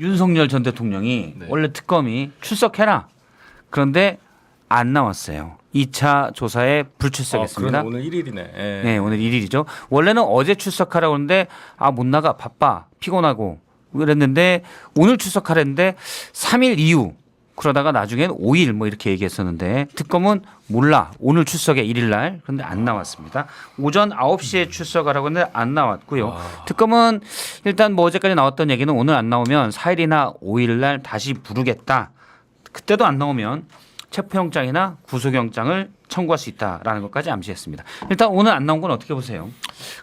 윤석열 전 대통령이 네. 원래 특검이 출석해라. 그런데 안 나왔어요. 2차 조사에 불출석했습니다. 아, 오늘 1일이네. 예. 네, 오늘 1일이죠. 원래는 어제 출석하라고 했는데 아, 못 나가. 바빠. 피곤하고. 그랬는데 오늘 출석하랬는데 3일 이후 그러다가 나중엔 5일 뭐 이렇게 얘기했었는데 특검은 몰라. 오늘 출석에 1일 날. 그런데 안 나왔습니다. 오전 9시에 출석하라고 했는데 안 나왔고요. 특검은 일단 뭐 어제까지 나왔던 얘기는 오늘 안 나오면 4일이나 5일 날 다시 부르겠다. 그때도 안 나오면 체포영장이나 구속영장을 청구할 수 있다라는 것까지 암시했습니다. 일단 오늘 안 나온 건 어떻게 보세요?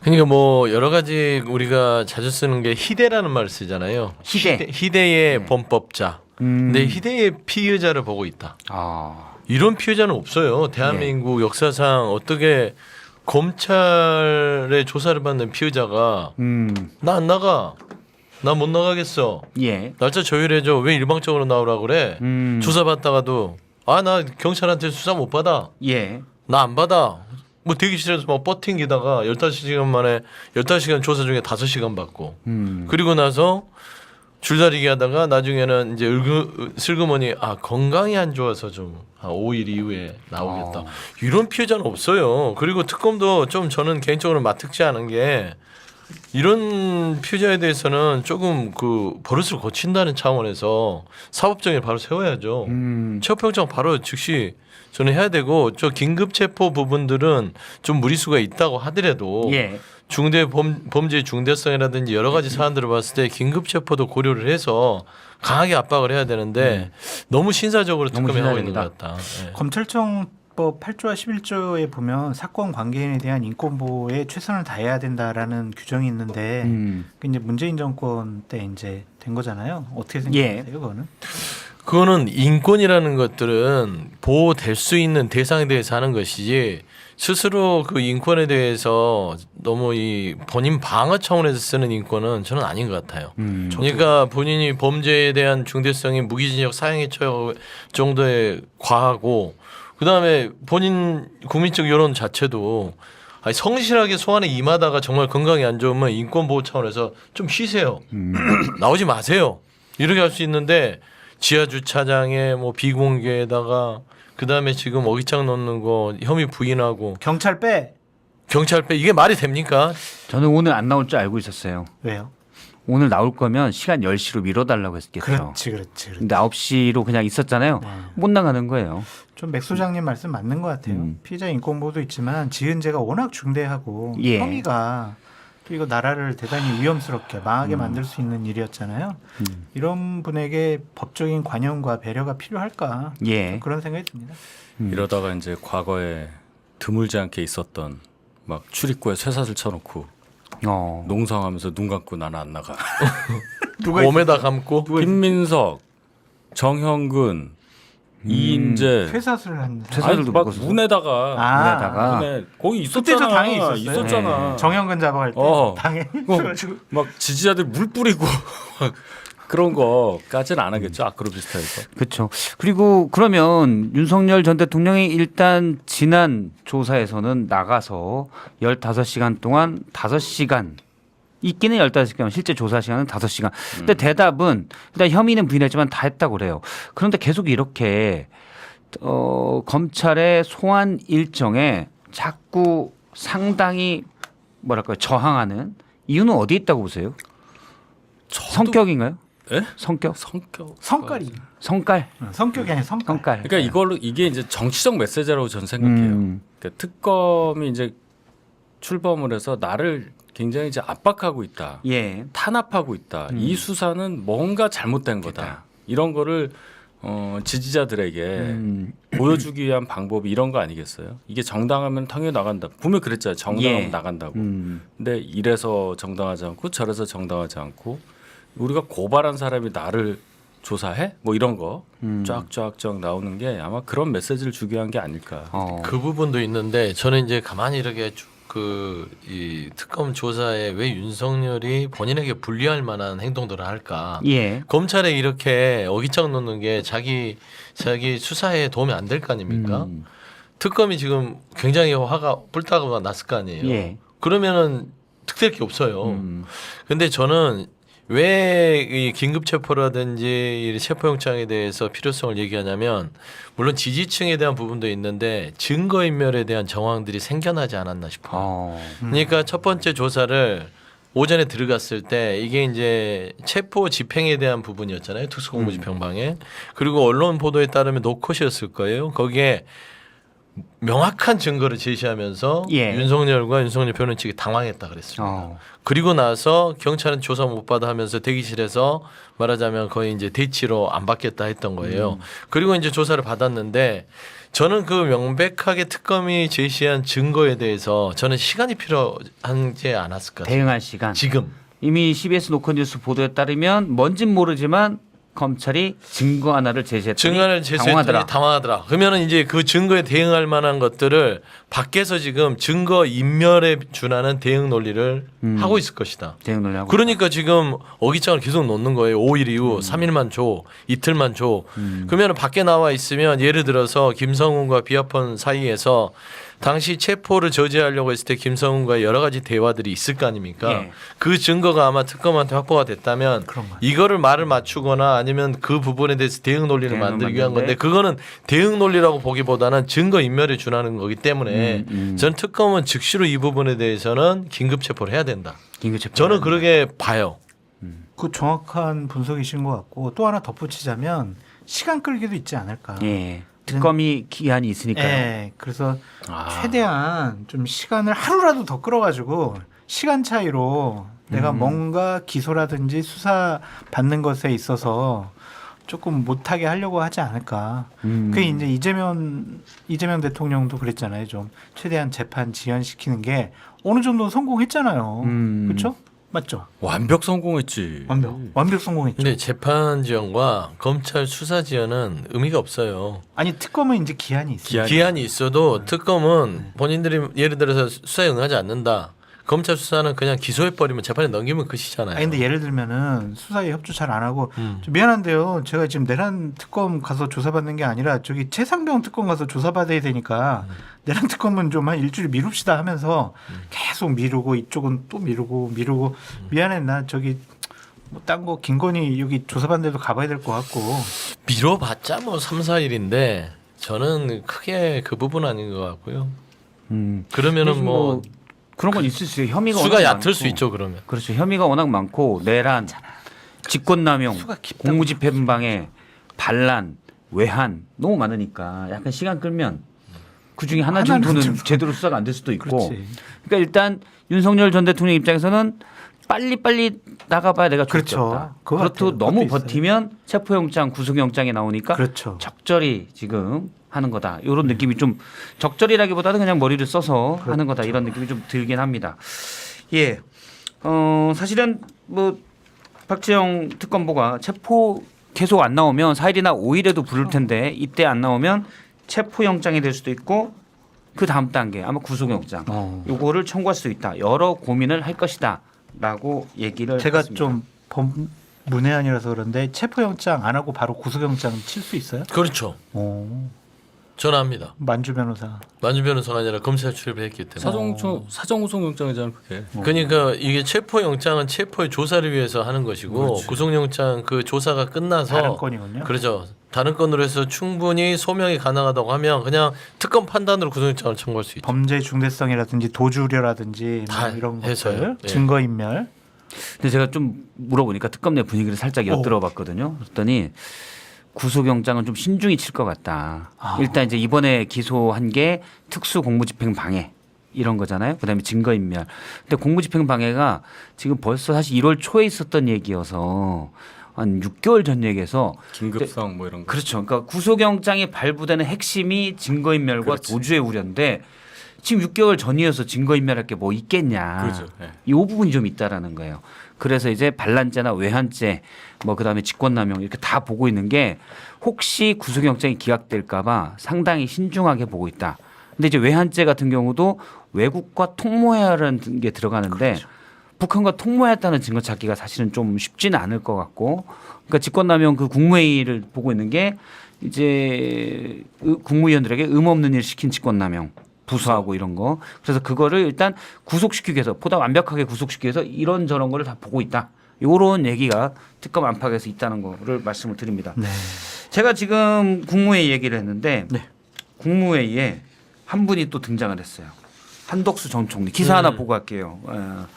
그러니까 뭐 여러 가지 우리가 자주 쓰는 게 희대라는 말을 쓰잖아요. 희대. 희대의 범법자. 음. 근데 희대의 피의자를 보고 있다. 아, 이런 피의자는 없어요. 대한민국 역사상 어떻게 검찰의 조사를 받는 피의자가 음, 나 안 나가. 나 못 나가겠어. 예, 날짜 조율해줘. 왜 일방적으로 나오라 그래? 음, 조사 받다가도 아 나 경찰한테 수사 못 받아. 예, 나 안 받아. 뭐 대기실에서 막 버팅기다가 15시간 만에 15시간 조사 중에 5시간 받고 음, 그리고 나서 줄다리기 하다가 나중에는 이제 을그, 슬그머니 아 건강이 안 좋아서 좀한 5일 이후에 나오겠다 어. 이런 피해자는 없어요 그리고 특검도 좀 저는 개인적으로 마특지 않은 게 이런 피해자에 대해서는 조금 그 버릇을 고친다는 차원에서 사법정에 바로 세워야죠 음, 체포영장 바로 즉시 저는 해야 되고 저 긴급 체포 부분들은 좀 무리수가 있다고 하더라도 예, 중대 범, 범죄의 중대성이라든지 여러 가지 사안들을 봤을 때 긴급 체포도 고려를 해서 강하게 압박을 해야 되는데 너무 신사적으로 너무 특검이 하고 있는 신사적이다. 것 같다. 예. 검찰청 법 8조와 11조에 보면 사건 관계인에 대한 인권 보호에 최선을 다해야 된다라는 규정이 있는데 음, 그 이제 문재인 정권 때 이제 된 거잖아요. 어떻게 예. 생각하세요, 그거는? 그거는 인권이라는 것들은 보호될 수 있는 대상에 대해서 하는 것이지 스스로 그 인권에 대해서 너무 이 본인 방어 차원에서 쓰는 인권은 저는 아닌 것 같아요. 음, 그러니까 본인이 범죄에 대한 중대성이 무기징역 사형의 처 정도에 과하고 그다음에 본인 국민적 여론 자체도 아니 성실하게 소환에 임하다가 정말 건강이 안 좋으면 인권 보호 차원에서 좀 쉬세요. 음, 나오지 마세요. 이렇게 할 수 있는데 지하 주차장에 뭐 비공개에다가 그다음에 지금 어깃장 넣는 거 혐의 부인하고 경찰 빼. 경찰 빼 이게 말이 됩니까? 저는 오늘 안 나올 줄 알고 있었어요. 왜요? 오늘 나올 거면 시간 10시로 미뤄달라고 했겠죠. 그렇지, 그렇지. 그렇지. 근데 9시로 그냥 있었잖아요. 네. 못 나가는 거예요. 좀 맥 소장님 말씀 맞는 것 같아요. 음. 피의자 인권 보호도 있지만 지은 죄가 워낙 중대하고 예. 혐의가 또 이거 나라를 대단히 위험스럽게 망하게 음. 만들 수 있는 일이었잖아요. 이런 분에게 법적인 관용과 배려가 필요할까 예, 그런 생각이 듭니다. 음. 이러다가 이제 과거에 드물지 않게 있었던 막 출입구에 쇠사슬 쳐놓고 어, 농성하면서 눈 감고 나는 안 나가. 몸에다 감고 김민석, 정형근, 이인재. 쇠사슬 한 쇠사슬 아니 막. 문에다가 아, 문에다가 문에 거기 그때 있었잖아. 저 당에 있었어요. 있었잖아. 네. 정현근 잡아갈 때 어. 당에 어. 있어가지고 막 지지자들 물 뿌리고 막 그런 거까지는 안 하겠죠. 아크로비스타에서. 그렇죠. 그리고 그러면 윤석열 전 대통령이 일단 지난 조사에서는 나가서 15시간 동안 5시간 있기는 15시간, 실제 조사 시간은 5시간. 근데 대답은 일단 혐의는 부인했지만 다 했다고 그래요. 그런데 계속 이렇게 어, 검찰의 소환 일정에 자꾸 상당히 뭐랄까요 저항하는 이유는 어디 있다고 보세요? 성격인가요? 예? 성격? 성격. 성깔이 성깔? 어, 성격이 아니라 성깔. 성깔. 그러니까 이걸로 이게 이제 정치적 메시지라고 저는 생각해요. 음. 그러니까 특검이 이제 출범을 해서 나를 굉장히 이제 압박하고 있다. 예. 탄압하고 있다. 음. 이 수사는 뭔가 잘못된 거다. 이런 거를 어, 지지자들에게 음. 보여주기 위한 방법이 이런 거 아니겠어요? 이게 정당하면 당연히 나간다. 분명 그랬잖아요. 정당하면 예. 나간다고. 음. 근데 이래서 정당하지 않고 저래서 정당하지 않고 우리가 고발한 사람이 나를 조사해? 뭐 이런 거 음. 쫙쫙쫙 나오는 게 아마 그런 메시지를 주기 위한 게 아닐까. 어. 그 부분도 있는데 저는 이제 가만히 이렇게 그이 특검 조사에 왜 윤석열이 본인에게 불리할 만한 행동들을 할까? 예. 검찰에 이렇게 어깃장 놓는 게 자기 자기 수사에 도움이 안 될 거 아닙니까? 음. 특검이 지금 굉장히 화가 불타고 났을 거 아니에요. 예. 그러면은 특될 게 없어요. 음. 근데 저는 왜 이 긴급 체포라든지 이 체포영장에 대해서 필요성을 얘기하냐면 물론 지지층에 대한 부분도 있는데 증거 인멸에 대한 정황들이 생겨나지 않았나 싶어요. 어. 그러니까 첫 번째 조사를 오전에 들어갔을 때 이게 이제 체포 집행에 대한 부분이었잖아요 특수공무 집행방해 그리고 언론 보도에 따르면 노컷이었을 거예요 거기에 명확한 증거를 제시하면서 예. 윤석열과 윤석열 변호인 측이 당황했다 그랬습니다. 어. 그리고 나서 경찰은 조사 못 받아 하면서 대기실에서 말하자면 거의 이제 대치로 안 받겠다 했던 거예요. 음. 그리고 이제 조사를 받았는데 저는 그 명백하게 특검이 제시한 증거에 대해서 저는 시간이 필요하지 않았을까. 대응할 시간. 지금 이미 CBS 노컷뉴스 보도에 따르면 뭔진 모르지만 검찰이 증거 하나를 제시했더니 증거를 제시했더니 당황하더라. 당황하더라. 그러면은 이제 그 증거에 대응할 만한 것들을 밖에서 지금 증거 인멸에 준하는 대응 논리를 음. 하고 있을 것이다. 대응 논리 하고. 그러니까 지금 어깃장을 계속 놓는 거예요. 5일 이후 3일만 줘, 이틀만 줘. 그러면 밖에 나와 있으면 예를 들어서 김성훈과 비아폰 사이에서 당시 체포를 저지하려고 했을 때 김성훈과 여러 가지 대화들이 있을 거 아닙니까? 예. 그 증거가 아마 특검한테 확보가 됐다면 이거를 말을 맞추거나 아니면 그 부분에 대해서 대응 논리를 대응을 만들기 위한. 건데 그거는 대응 논리라고 보기보다는 증거 인멸에 준하는 거기 때문에 음, 음. 전 특검은 즉시로 이 부분에 대해서는 긴급 체포를 해야 된다. 긴급 체포. 저는 그렇게 봐요. 그 정확한 분석이신 것 같고 또 하나 덧붙이자면 시간 끌기도 있지 않을까. 예. 특검이 기한이 있으니까요. 예, 그래서 아. 최대한 좀 시간을 하루라도 더 끌어가지고 시간 차이로 내가 음. 뭔가 기소라든지 수사 받는 것에 있어서 조금 못하게 하려고 하지 않을까. 음. 그 이제 이재명 이재명 대통령도 그랬잖아요. 좀 최대한 재판 지연시키는 게 어느 정도 성공했잖아요. 음. 그렇죠? 맞죠? 완벽 성공했지. 완벽 완벽 성공했죠. 근데 재판 지연과 검찰 수사 지연은 의미가 없어요. 아니 특검은 이제 기한이 있어요. 기한- 기한이 있어도 특검은 본인들이 예를 들어서 수사에 응하지 않는다. 검찰 수사는 그냥 기소해 버리면 재판에 넘기면 끝이잖아요. 아니 근데 예를 들면은 수사에 협조 잘 안 하고 음. 좀 미안한데요. 제가 지금 내란 특검 가서 조사받는 게 아니라 저기 최상병 특검 가서 조사받아야 되니까 음. 내란 특검은 좀 한 일주일 미룹시다 하면서 계속 미루고 이쪽은 또 미루고 미루고 음. 미안해 나 저기 뭐 딴 거 김건희 여기 조사받는 데도 가봐야 될 것 같고 미뤄봤자 뭐 3, 4일인데 저는 크게 그 부분 아닌 것 같고요. 음. 그러면은 뭐 그런 건 있을 수 있어요. 혐의가 수가 워낙 얕을 많고. 수 있죠 그러면. 그렇죠. 혐의가 워낙 많고 내란, 직권남용. 공무집행방해, 반란, 외환 너무 많으니까 약간 시간 끌면 그 중에 하나 하나는 정도는 좀- 제대로 수사가 안 될 수도 있고. 그렇지. 그러니까 일단 윤석열 전 대통령 입장에서는 빨리 빨리 나가봐야 내가 그렇죠. 좋겠다. 그거 그렇도 같아요. 너무. 버티면 체포영장, 구속영장이 나오니까 그렇죠. 적절히 지금 하는 거다. 이런 느낌이 좀 적절이라기보다는 그냥 머리를 써서 하는 거다. 이런 느낌이 좀 들긴 합니다. 예. 어, 사실은 뭐 박지영 특검보가 체포 계속 안 나오면 4일이나 5일에도 부를 텐데 이때 안 나오면 체포 영장이 될 수도 있고 그 다음 단계 아마 구속 영장 어. 요거를 청구할 수 있다. 여러 고민을 할 것이다 라고 얘기를 제가 했습니다. 좀 범, 문외한이라서 그런데 체포영장 안 하고 바로 구속영장 칠 수 있어요? 그렇죠. 오. 전화합니다. 만주 변호사. 만주 변호사가 아니라 검찰 출입을 했기 때문에. 사정 사정 구속 영장이잖아 그게. 그러니까 이게 체포 영장은 체포의 조사를 위해서 하는 것이고 구속 영장 그 조사가 끝나서 다른 건이군요. 그렇죠. 다른 건으로 해서 충분히 소명이 가능하다고 하면 그냥 특검 판단으로 구속영장을 청구할 수 있죠. 범죄 중대성이라든지 도주려라든지 다뭐 이런 해서요. 것들 네. 증거인멸 근데 제가 좀 물어보니까 특검 내 분위기를 살짝 엿들어봤거든요. 그랬더니 구속영장은 좀 신중히 칠 것 같다. 아. 일단 이제 이번에 기소한 게 특수 공무집행 방해 이런 거잖아요. 그다음에 증거인멸. 근데 공무집행 방해가 지금 벌써 사실 1월 초에 있었던 얘기여서 한 6개월 전 얘기에서 긴급성 뭐 이런 거. 그렇죠. 그러니까 구속영장이 발부되는 핵심이 증거인멸과 그렇지. 도주의 우려인데 지금 6개월 전이어서 증거인멸할 게 뭐 있겠냐. 그렇죠. 예. 이 부분이 좀 있다라는 거예요. 그래서 이제 반란죄나 외환죄, 뭐 그다음에 직권남용 이렇게 다 보고 있는 게 혹시 구속영장이 기각될까봐 상당히 신중하게 보고 있다. 근데 이제 외환죄 같은 경우도 외국과 통모해라는 게 들어가는데 북한과 통모했다는 증거 찾기가 사실은 좀 쉽지는 않을 것 같고, 그러니까 직권남용 그 국무회의를 보고 있는 게 이제 의- 국무위원들에게 음 없는 일 시킨 직권남용. 부수하고 이런 거. 그래서 그거를 일단 구속시키기 위해서 보다 완벽하게 구속시키기 위해서 이런 저런 거를 다 보고 있다. 요런 얘기가 특검 안팎에서 있다는 거를 말씀을 드립니다. 네. 제가 지금 국무회의 얘기를 했는데 네. 국무회의에 한 분이 또 등장을 했어요. 한덕수 전 총리 기사 하나 보고 갈게요. 어,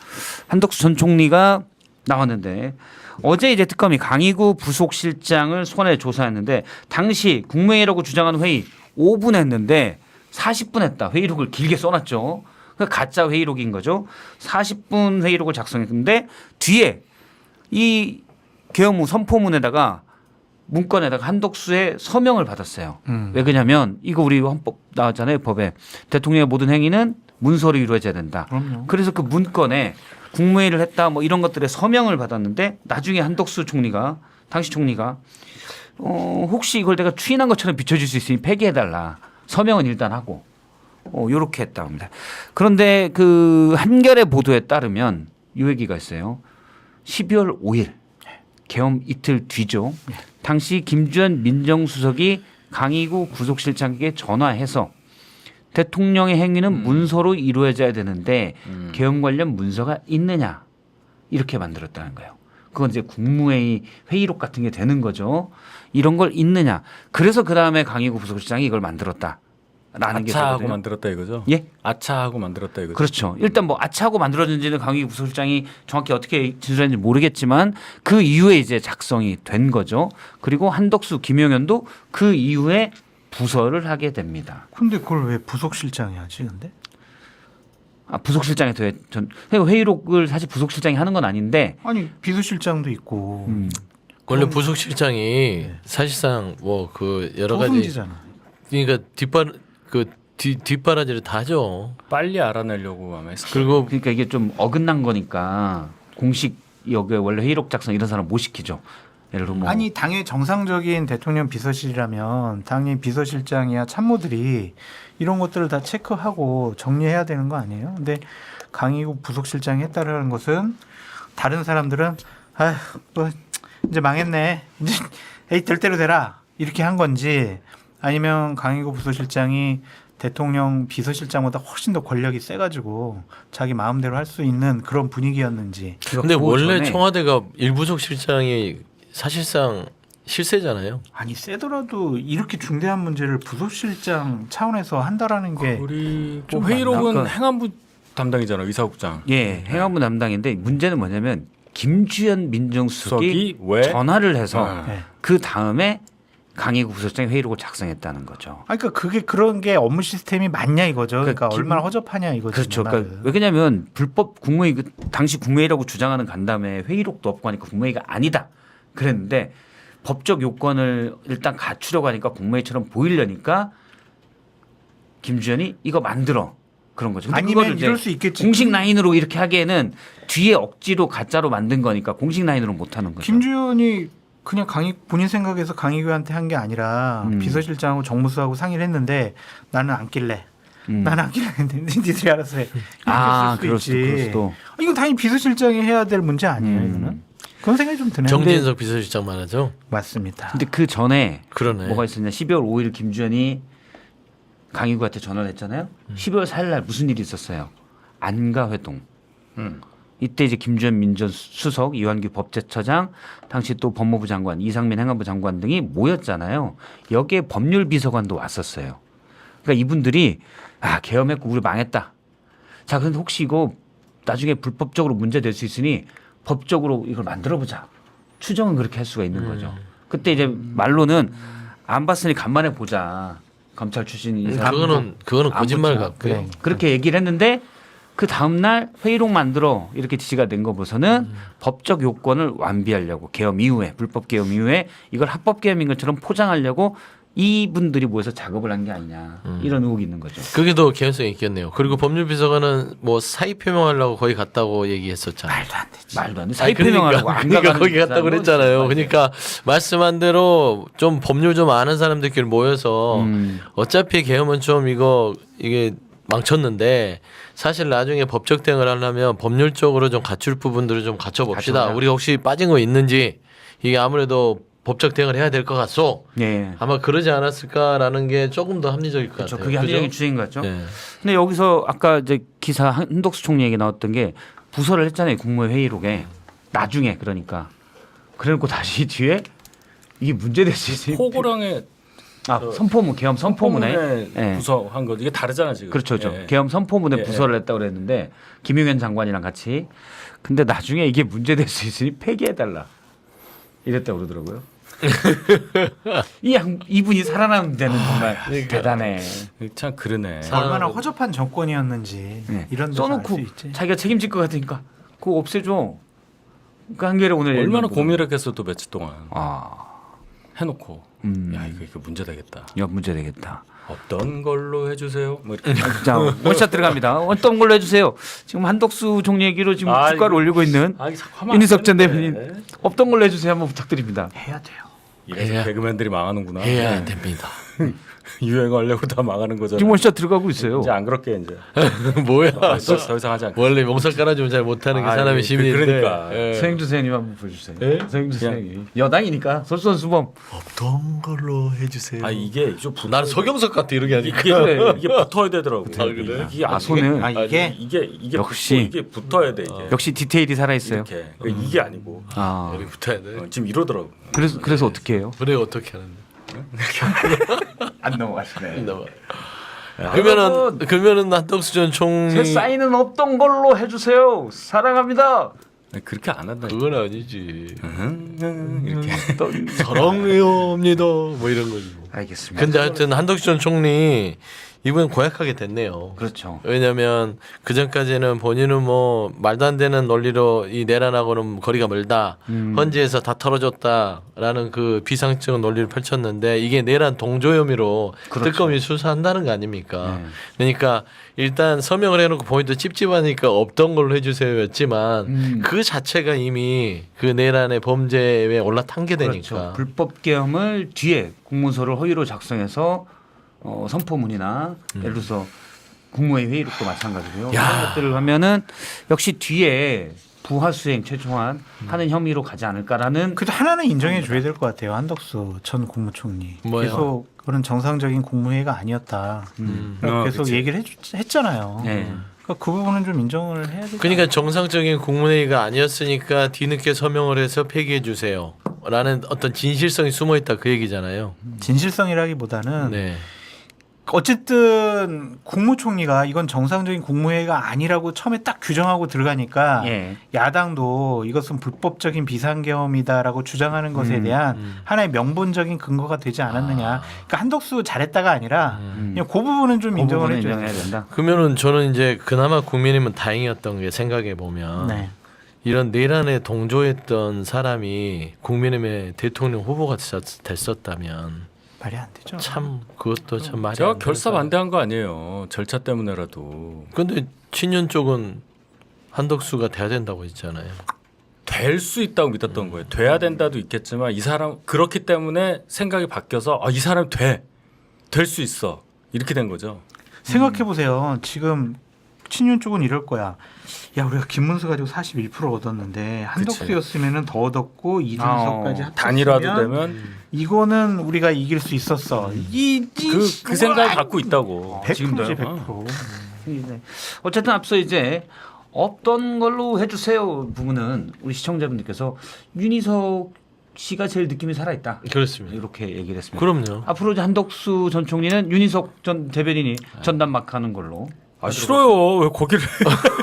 한덕수 전 총리가 나왔는데 어제 이제 특검이 강희구 부속실장을 손에 조사했는데 당시 국무회의라고 주장하는 회의 5분 했는데 40분 했다. 회의록을 길게 써놨죠. 그 가짜 회의록인 거죠. 40분 회의록을 작성했는데 뒤에 이 계엄무 선포문에다가 문건에다가 한덕수의 서명을 받았어요. 음. 왜 그러냐면 이거 우리 헌법 나왔잖아요 법에 대통령의 모든 행위는 문서로 이루어져야 된다. 그럼요. 그래서 그 문건에 국무회의를 했다 뭐 이런 것들의 서명을 받았는데 나중에 한덕수 총리가 당시 총리가 어 혹시 이걸 내가 추인한 것처럼 비춰질 수 있으니 폐기해달라 서명은 일단 하고 어 요렇게 했다 합니다. 그런데 그 한겨레 보도에 따르면 이 얘기가 있어요. 12월 5일 개엄 이틀 뒤죠. 당시 김주현 민정수석이 강희구 구속실장에게 전화해서 대통령의 행위는 문서로 이루어져야 되는데 개엄 관련 문서가 있느냐 이렇게 만들었다는 거예요. 그건 이제 국무회의 회의록 같은 게 되는 거죠. 이런 걸 있느냐. 그래서 그 다음에 강희구 부속실장이 이걸 만들었다 라는 게 아차하고. 만들었다 이거죠? 예? 아차하고 만들었다 이거죠? 그렇죠. 일단 뭐 아차하고 만들어진지는 강희 부소실장이 정확히 어떻게 진술했는지 모르겠지만 그 이후에 이제 작성이 된 거죠. 그리고 한덕수, 김용현도 그 이후에 부서를 하게 됩니다. 근데 그걸 왜 부속실장이 하지 근데? 아, 부속실장이 돼. 전 회의록을 사실 부속실장이 하는 건 아닌데 아니 비서실장도 있고 음, 원래 부속실장이 사실상 뭐 그 여러 가지 소승지잖아. 그러니까 뒷발 그 뒤, 뒷바라지를 다 하죠. 빨리 알아내려고 아마 했을 그리고 그러니까 이게 좀 어긋난 거니까 공식 여기 원래 회의록 작성 이런 사람 못 시키죠. 예를 들어 뭐 아니 당연히 정상적인 대통령 비서실이라면 당연히 비서실장이야 참모들이 이런 것들을 다 체크하고 정리해야 되는 거 아니에요? 근데 강희구 부속실장이 했다라는 것은 다른 사람들은 아휴 뭐 이제 망했네. 이제 에이 될 대로 되라. 이렇게 한 건지 아니면 강희구 부서실장이 대통령 비서실장보다 훨씬 더 권력이 세가지고 자기 마음대로 할 수 있는 그런 분위기였는지. 근데 그 원래 청와대가 일부속 실장이 사실상 실세잖아요. 아니 세더라도 이렇게 중대한 문제를 부속실장 차원에서 한다라는 게 우리 좀뭐 회의록은 많나? 행안부 담당이잖아 의사국장. 예, 행안부 담당인데 문제는 뭐냐면 김주현 민정수석이 수석이 왜 전화를 해서 아. 네. 그 다음에 강희구 부서장이 회의록을 작성했다는 거죠. 아, 그러니까 그게 그런 게 업무 시스템이 맞냐 이거죠. 그러니까 그러니까 김- 얼마나 허접하냐 이거죠. 그렇죠. 그러니까 왜냐하면 불법 국무회의 그 당시 국무회의라고 주장하는 간담회 회의록도 없고 하니까 국무회의가 아니다. 그랬는데 법적 요건을 일단 갖추려고 하니까 국무회의처럼 보이려니까 김주현이 이거 만들어 그런 거죠. 아니면 이럴 수 있겠지. 공식 김- 라인으로 이렇게 하기에는 뒤에 억지로 가짜로 만든 거니까 공식 라인으로 못 하는 거죠. 김주현이 그냥 강희 본인 생각에서 강희규한테 한 게 아니라 음. 비서실장하고 정무수하고 상의를 했는데 나는 안 낄래. 음. 나는 안 낄래. 니들이 알아서 해. 이렇게 아, 쓸 그럴 수도 수도, 있지. 그럴 수도. 아, 이건 당연히 비서실장이 해야 될 문제 아니에요. 음. 이거는. 그런 생각이 좀 드네요. 정진석 비서실장만 하죠. 맞습니다. 근데 그 전에 그러네. 뭐가 있었냐? 12월 5일 김주현이 강희구한테 전화를 했잖아요. 음. 12월 4일 날 무슨 일이 있었어요? 안가 회동. 음. 이때 이제 김주현 민정수석, 이완규 법제처장, 당시 또 법무부 장관, 이상민 행안부 장관 등이 모였잖아요. 여기에 법률 비서관도 왔었어요. 그러니까 이분들이 아 계엄했고 우리 망했다. 자, 근데 혹시 이거 나중에 불법적으로 문제 될 수 있으니 법적으로 이걸 만들어 보자. 추정은 그렇게 할 수가 있는 거죠. 그때 이제 말로는 안 봤으니 간만에 보자. 검찰 출신 이 사람 그거는 그거는 안 거짓말. 같고요. 그래. 그렇게 얘기를 했는데 그 다음 날 회의록 만들어 이렇게 지시가 된 거 보서는 법적 요건을 완비하려고 계엄 이후에 불법 계엄 이후에 이걸 합법 계엄인 것처럼 포장하려고 이분들이 모여서 작업을 한 게 아니냐 이런 의혹이 있는 거죠. 그게 더 개연성이 있겠네요. 그리고 법률비서관은 뭐 사의 표명하려고 거기 갔다고 얘기했었잖아요. 말도 안 되지. 말도 안 돼. 아니, 사의 표명하라고 안 그러니까 거기 갔다고 사람은 그랬잖아요. 진짜 그러니까 말씀한 대로 좀 법률 좀 아는 사람들끼리 모여서 음. 어차피 계엄은 좀 이거 이게 망쳤는데 사실 나중에 법적 대응을 하려면 법률적으로 좀 갖출 부분들을 좀 갖춰 봅시다. 갖춰보자. 우리가 혹시 빠진 거 있는지 이게 아무래도 법적 대응을 해야 될 것 같소. 예. 아마 그러지 않았을까라는 게 조금 더 합리적일 것 그렇죠. 같아요. 그게 합리적인 그죠? 주인 같죠. 네. 근데 여기서 아까 이제 기사 한덕수 총리 얘기 나왔던 게 부서를 했잖아요. 국무회 회의록에 나중에 그러니까 그래놓고 다시 뒤에 이게 문제될 수 있으니 호고령의 아 선포문 계엄 선포문에 포문에 예. 부서한 거 이게 다르잖아 지금. 그렇죠, 그렇죠. 예. 계엄 선포문에 예, 부서를 했다 고 그랬는데 김용현 장관이랑 같이 근데 나중에 이게 문제될 수 있으니 폐기해달라 이랬다고 그러더라고요. 이 양, 이분이 살아남는 데는 정말 대단해. 참 그러네. 얼마나 허접한 정권이었는지 네. 이런 데서 써놓고 알수 있지. 자기가 책임질 것 같으니까 그거 없애줘. 그 한겨레 오늘 얼마나 읽는 고민을 했어도 며칠 동안 아, 해놓고 음. 야 이거 이거 문제 되겠다. 이거 문제 되겠다. 어떤 걸로 해주세요. 뭐 이렇게. 자 원샷 들어갑니다. 어떤 걸로 해주세요. 지금 한덕수 총 얘기로 지금 아, 주가를 이거- 올리고 있는 아, 이거 안 윤희석 전 되는데. 대변인 없던 걸로 해주세요 한번 부탁드립니다. 해야 돼요. 이래서 해야- 개그맨들이 망하는구나. 해야 됩니다. 유행하려고 다 망하는 거잖아. 지금 원샷 들어가고 있어요. 이제 안 그렇게 이제 뭐야? 아, 더, 더 이상 하지 않게. 원래 몽설 깔아주면 잘 못하는 게 아, 사람의 그- 심리인데. 그러니까. 예. 서영주 선생님 한번 보여주세요. 예? 서영주 그냥- 선생님 여당이니까 솔선수범. 없던 걸로 해주세요. 아 이게 좀 붙- 나는 서경석 같아 이렇게 하니까. 이게 이게 붙어야 되더라고. 아, 그래? 이게 아 안- 손은 아 이게 이게 이게 역시. 붙고 이게 붙어야 돼 이게. 역시 디테일이 살아 있어요. 이렇게 그러니까 이게 아니고 아 여기 붙어야 돼. 어, 지금 이러더라고. 그래서 그래서 어떻게 해요? 그래 어떻게 하는데? 안 넘어가시네. 그러면은 그러면은 한덕수 전 총리 제 사인은 없던 걸로 해주세요. 사랑합니다. 그렇게 안 한다. 그건 아니지. 이렇게 사랑해요입니다. 뭐 이런 거지. 뭐. 알겠습니다. 근데 하여튼 한덕수 전 총리 이번 고약하게 됐네요. 그렇죠. 왜냐하면 그 전까지는 본인은 뭐 말도 안 되는 논리로 이 내란하고는 거리가 멀다, 음. 헌재에서 다 털어줬다라는 그 비상적 논리를 펼쳤는데 이게 내란 동조 혐의로 그렇죠. 특검이 수사한다는 거 아닙니까? 네. 그러니까 일단 서명을 해놓고 본인도 찝찝하니까 없던 걸로 해주세요였지만 음. 그 자체가 이미 그 내란의 범죄에 올라탄 게 되니까. 그렇죠. 불법 계엄을 뒤에 공문서를 허위로 작성해서 어, 선포문이나 예를 들어서 국무회의 회의록도 마찬가지고요. 음. 야. 이런 것들을 하면은 역시 뒤에 부하 수행 최초한 하는 혐의로 가지 않을까라는 그래도 하나는 인정해 줘야 될 것 같아요. 한덕수 전 국무총리 뭐요? 계속 그런 정상적인 국무회의가 아니었다. 음. 라고 어, 계속 그치. 얘기를 해주, 했잖아요. 네. 그러니까 그 부분은 좀 인정을 해야 되죠. 그러니까 정상적인 국무회의가 아니었으니까 뒤늦게 서명을 해서 폐기해 주세요 라는 어떤 진실성이 숨어 있다 그 얘기잖아요. 진실성이라기보다는 네. 어쨌든 국무총리가 이건 정상적인 국무회의가 아니라고 처음에 딱 규정하고 들어가니까 예. 야당도 이것은 불법적인 비상계엄이다라고 주장하는 것에 음, 대한 음. 하나의 명분적인 근거가 되지 않았느냐. 그러니까 한덕수 잘했다가 아니라 음. 그냥 그 부분은 좀 그 인정을 해줘야. 된다. 그러면은 저는 이제 그나마 국민이면 다행이었던 게 생각해 보면 네. 이런 내란에 동조했던 사람이 국민의힘의 대통령 후보가 됐- 됐었다면 말이 안 되죠. 참 그것도 참 말이 제가 안 결사 되는 반대한 거 아니에요. 절차 때문에라도 근데 친윤 쪽은 한덕수가 돼야 된다고 했잖아요. 될 수 있다고 믿었던 거예요. 돼야 된다도 있겠지만 이 사람 그렇기 때문에 생각이 바뀌어서 아, 이 사람 돼. 될 수 있어. 이렇게 된 거죠. 생각해 보세요. 지금 친윤 쪽은 이럴 거야. 야 우리가 김문수 가지고 41% 얻었는데 한덕수였으면은 더 얻었고 이준석까지 어, 합쳤으면 단이라도 되면 이거는 우리가 이길 수 있었어. 이, 이 그, 그 생각을 갖고 있다고. 어, 100%지 지금도요? 100%. 네. 어쨌든 앞서 이제 없던 걸로 해주세요 부분은 우리 시청자분들께서 윤희석 씨가 제일 느낌이 살아있다 그렇습니다. 이렇게 얘기를 했습니다. 그럼요. 앞으로 이제 한덕수 전 총리는 윤희석 전 대변인이 전담 막 하는 걸로. 아 싫어요. 왜 거기를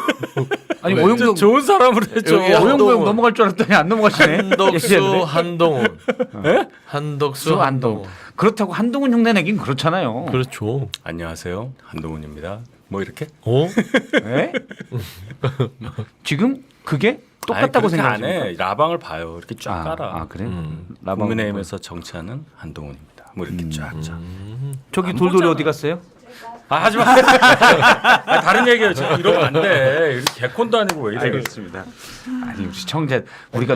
아니 왜? 오영경 좋은 사람을 했죠. 여기 한동훈. 넘어갈 줄 알았더니 안 넘어가시네. 한덕수. 한동훈. 예? 한덕수 수 한동훈. 안동. 그렇다고 한동훈 흉내 내긴 그렇잖아요. 그렇죠. 안녕하세요. 한동훈입니다. 뭐 이렇게? 어? 네? 지금 그게 똑같다고 아니, 그렇게 안 생각하십니까? 해. 라방을 봐요. 이렇게 쫙 아, 깔아. 아 그래? 음. 라방 국민의힘에서 정치하는 한동훈입니다. 뭐 이렇게 쫙 쫙. 저기 안 돌돌이 보잖아. 어디 갔어요? 아 하지 마. 아, 다른 얘기예요. 지금 이러면 안 돼. 개콘도 아니고 왜 이래? 알겠습니다. 아니 우리 시청자 우리가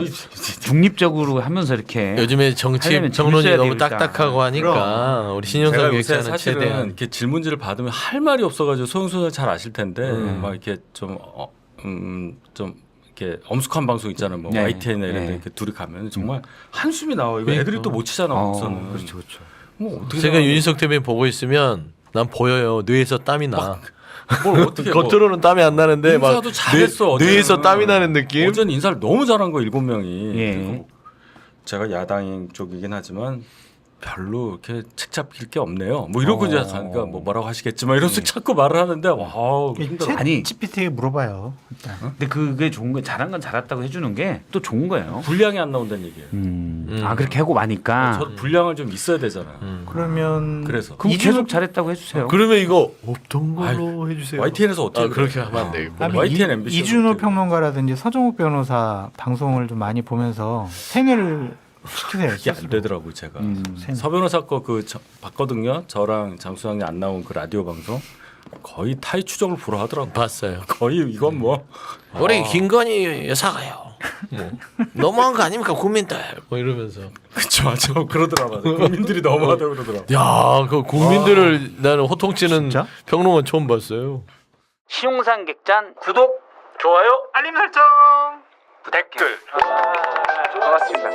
중립적으로 하면서 이렇게 요즘에 정치 하려면 재밌어야 너무 되니까. 딱딱하고 하니까 우리 제가 신영석 요새 사실은 최대한 이렇게 질문지를 받으면 할 말이 없어가지고 소영소영 잘 아실 텐데 음. 막 이렇게 좀 어, 음, 좀 이렇게 엄숙한 방송 있잖아요. 뭐 네. YTN이나 이런 데 네. 이렇게 둘이 가면 정말 한숨이 나와요. 이거 그러니까. 애들이 또 못 치잖아. 어, 목소는. 그렇죠 그렇죠. 뭐 어떻게 제가 생각하면- 윤희석 대변인 보고 있으면 난 보여요. 뇌에서 땀이 나. 뭘 어떻게 뭐 겉으로는 땀이 안 나는데 막 인사도 잘했어, 뇌, 어제는. 뇌에서 땀이 나는 느낌. 어제는 인사를 너무 잘한 거 일곱 명이. 예. 그리고 제가 야당 쪽이긴 하지만 별로 이렇게 책 잡힐 게 없네요. 뭐 이러고 어. 이제 가니까 뭐 뭐라고 하시겠지만 이러면서 자꾸 말을 하는데 와우 힘들어. 챗 아니. GPT에 물어봐요. 일단. 근데 그게 좋은 거 잘한 건 잘했다고 해주는 게 또 좋은 거예요. 분량이 안 나온다는 얘기예요. 음. 음. 아 그렇게 하고 마니까. 저 분량을 좀 있어야 되잖아요. 음. 그러면 그래서 그럼 이준호- 계속 잘했다고 해주세요. 그러면 이거 없던 걸로 해주세요. YTN에서 어떻게 아, 그렇게 하면 안 되겠고. YTN, 이- MBC 가 이준호 어떻게- 평론가라든지 서정욱 변호사 방송을 좀 많이 보면서 세뇌를 시키세요. 그게 안 스스로. 되더라고요 제가. 음. 세뇌. 서 변호사 거 그 봤거든요. 저랑 장수영이 안 나온 그 라디오 방송 거의 타이 추적을 불허 하더라고. 봤어요. 거의 이건 뭐 우리 김건희 여사가요. 뭐 너무한 거 아닙니까 국민들? 뭐 이러면서. 그쵸 맞아 그러더라고요. 국민들이 너무하다고 그러더라고. 야, 그 국민들을 나는 호통치는 진짜? 평론은 처음 봤어요. 시용상 객잔 구독, 좋아요, 알림 설정 부탁드릴게요. 고맙습니다.